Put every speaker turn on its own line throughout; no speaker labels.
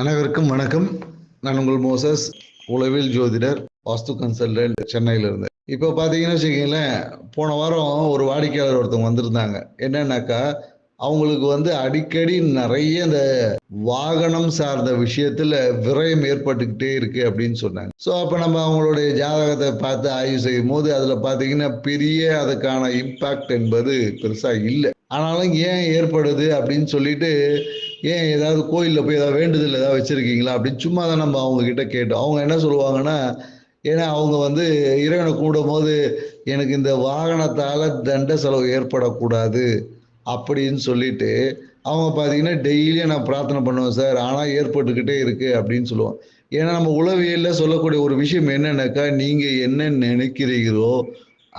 அனைவருக்கும் வணக்கம். நான் உங்கள் மோசஸ் உளவில் ஜோதிடர் வாஸ்து கன்சல்டன்ட் சென்னையில இருந்து இப்போ பார்த்தீங்கன்னு வச்சுக்கீங்களேன் போன வாரம் ஒரு வாடிக்கையாளர் ஒருத்தவங்க வந்திருந்தாங்க. என்னன்னாக்கா அவங்களுக்கு வந்து அடிக்கடி நிறைய இந்த வாகனம் சார்ந்த விஷயத்துல விரயம் ஏற்பட்டுக்கிட்டே இருக்கு அப்படின்னு சொன்னாங்க. ஸோ அப்போ நம்ம அவங்களுடைய ஜாதகத்தை பார்த்து ஆய்வு செய்யும் போது அதில் பார்த்தீங்கன்னா பெரிய அதுக்கான இம்பாக்ட் என்பது பெருசாக இல்லை. ஆனாலும் ஏன் ஏற்படுது அப்படின்னு சொல்லிட்டு ஏன் ஏதாவது கோயிலில் போய் ஏதாவது வேண்டுதல் ஏதாவது வச்சுருக்கீங்களா அப்படின்னு சும்மா தான் நம்ம அவங்கக்கிட்ட கேட்டோம். அவங்க என்ன சொல்லுவாங்கன்னா ஏன்னா அவங்க வந்து இறைவனை கூடும் போது எனக்கு இந்த வாகனத்தால் தண்ட செலவு ஏற்படக்கூடாது அப்படின்னு சொல்லிட்டு அவங்க பார்த்தீங்கன்னா டெய்லியும் நான் பிரார்த்தனை பண்ணுவேன் சார் ஆனால் ஏற்பட்டுக்கிட்டே இருக்குது அப்படின்னு சொல்லுவோம் ஏன்னா நம்ம உளவியலில் சொல்லக்கூடிய ஒரு விஷயம் என்னென்னாக்கா நீங்கள் என்ன நினைக்கிறீர்களோ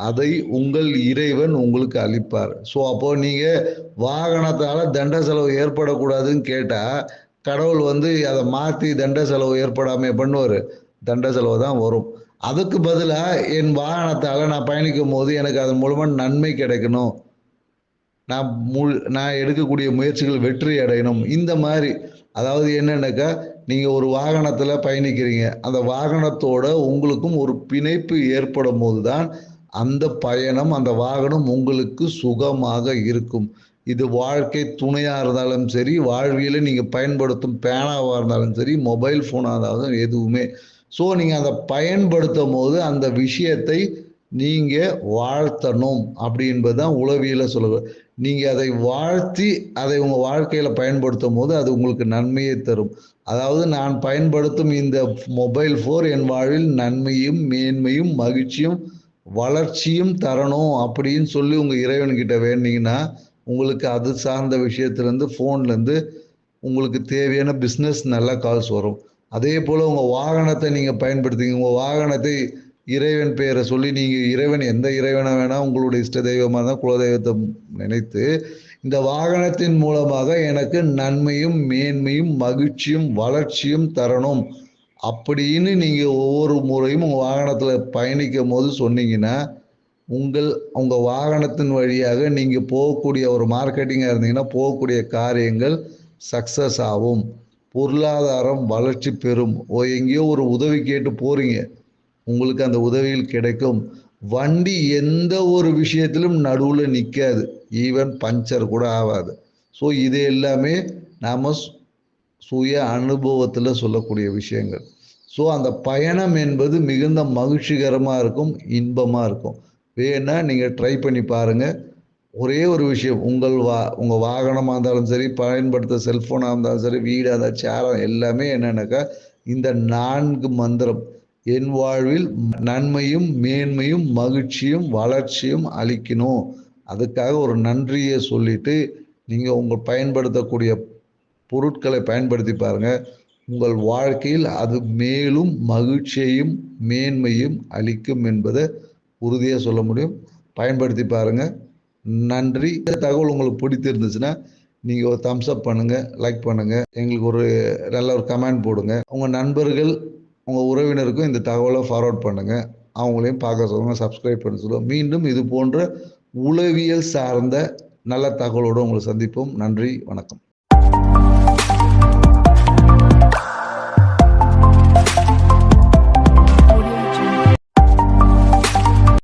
அதை உங்கள் இறைவன் உங்களுக்கு அளிப்பார். ஸோ அப்போ நீங்கள் வாகனத்தால் தண்ட செலவு ஏற்படக்கூடாதுன்னு கேட்டால் கடவுள் வந்து அதை மாற்றி தண்ட செலவு ஏற்படாமல் பண்ணுவார். தண்ட செலவு தான் வரும். அதுக்கு பதிலாக என் வாகனத்தால் நான் பயணிக்கும் போது எனக்கு அதன் மூலமாக நன்மை கிடைக்கணும். நான் முழு நான் எடுக்கக்கூடிய முயற்சிகள் வெற்றி அடையணும். இந்த மாதிரி அதாவது என்னென்னாக்கா நீங்கள் ஒரு வாகனத்தில் பயணிக்கிறீங்க. அந்த வாகனத்தோட உங்களுக்கும் ஒரு பிணைப்பு ஏற்படும் போது தான் அந்த பயணம் அந்த வாகனம் உங்களுக்கு சுகமாக இருக்கும். இது வாழ்க்கை துணையாக இருந்தாலும் சரி வாழ்வியலை நீங்கள் பயன்படுத்தும் பேனாவாக இருந்தாலும் சரி மொபைல் ஃபோனாக இருந்தாலும் எதுவுமே. ஸோ நீங்கள் அதை பயன்படுத்தும் போது அந்த விஷயத்தை நீங்கள் வாழ்த்தணும் அப்படி என்பது தான் உளவியல சொல்லுவேன் நீங்கள் அதை வாழ்த்தி அதை உங்கள் வாழ்க்கையில் பயன்படுத்தும் போது அது உங்களுக்கு நன்மையை தரும். அதாவது நான் பயன்படுத்தும் இந்த மொபைல் ஃபோன் என் வாழ்வில் நன்மையும் மேன்மையும் மகிழ்ச்சியும் வளர்ச்சியும் தரணும் அப்படின்னு சொல்லி உங்கள் இறைவன்கிட்ட வேண்டிங்கன்னா உங்களுக்கு அது சார்ந்த விஷயத்துலேருந்து ஃபோன்லேருந்து உங்களுக்கு தேவையான பிஸ்னஸ் நல்ல கால்ஸ் வரும். அதே போல் உங்கள் வாகனத்தை நீங்கள் பயன்படுத்திங்க. உங்கள் வாகனத்தை இறைவன் பெயரை சொல்லி நீங்கள் இறைவன் எந்த இறைவனை வேணால் உங்களுடைய இஷ்ட தெய்வமாக இருந்தால் குலதெய்வத்தை நினைத்து இந்த வாகனத்தின் மூலமாக எனக்கு நன்மையும் மேன்மையும் மகிழ்ச்சியும் வளர்ச்சியும் தரணும். அப்படின்னு நீங்கள் ஒவ்வொரு முறையும் உங்கள் வாகனத்தில் பயணிக்கும் போது சொன்னீங்கன்னா உங்கள் உங்கள் வாகனத்தின் வழியாக நீங்கள் போகக்கூடிய ஒரு மார்க்கெட்டிங்காக இருந்தீங்கன்னா போகக்கூடிய காரியங்கள் சக்ஸஸ் ஆகும். பொருளாதாரம் வளர்ச்சி பெறும். ஓ எங்கேயோ ஒரு உதவி கேட்டு போகிறீங்க உங்களுக்கு அந்த உதவிகள் கிடைக்கும். வண்டி எந்த ஒரு விஷயத்திலும் நடுவில் நிற்காது ஈவன் பஞ்சர் கூட ஆகாது. ஸோ இது எல்லாமே நாம் சுய அனுபவத்தில் சொல்லக்கூடிய விஷயங்கள். ஸோ அந்த பயணம் என்பது மிகுந்த மகிழ்ச்சிகரமாக இருக்கும் இன்பமாக இருக்கும். வேணா நீங்கள் ட்ரை பண்ணி பாருங்கள் ஒரே ஒரு விஷயம் உங்கள் வா உங்கள் வாகனமாக இருந்தாலும் சரி பயன்படுத்த செல்ஃபோனாக இருந்தாலும் சரி வீடாக இருந்தால் சேரம் எல்லாமே என்னென்னாக்கா இந்த நான்கு மந்திரம். என் வாழ்வில் நன்மையும் மேன்மையும் மகிழ்ச்சியும் வளர்ச்சியும் அளிக்கணும். அதுக்காக ஒரு நன்றியை சொல்லிட்டு நீங்கள் உங்கள் பயன்படுத்தக்கூடிய பொருட்களை பயன்படுத்தி பாருங்கள் உங்கள் வாழ்க்கையில் அது மேலும் மகிழ்ச்சியையும் மேன்மையும் அளிக்கும் என்பதை உறுதியாக சொல்ல முடியும். பயன்படுத்தி பாருங்கள் நன்றி. இந்த தகவல் உங்களுக்கு பிடித்திருந்துச்சுன்னா நீங்கள் ஒரு தம்ஸ் அப் பண்ணுங்கள் லைக் பண்ணுங்கள் எங்களுக்கு ஒரு நல்ல ஒரு கமெண்ட் போடுங்க. உங்கள் நண்பர்கள் உங்கள் உறவினருக்கும் இந்த தகவலை ஃபார்வர்ட் பண்ணுங்கள் அவங்களையும் பார்க்க சொல்லுங்கள் சப்ஸ்கிரைப் பண்ண சொல்லுங்கள் மீண்டும் இது போன்ற உளவியல் சார்ந்த நல்ல தகவலோடு உங்களை சந்திப்போம். நன்றி வணக்கம்.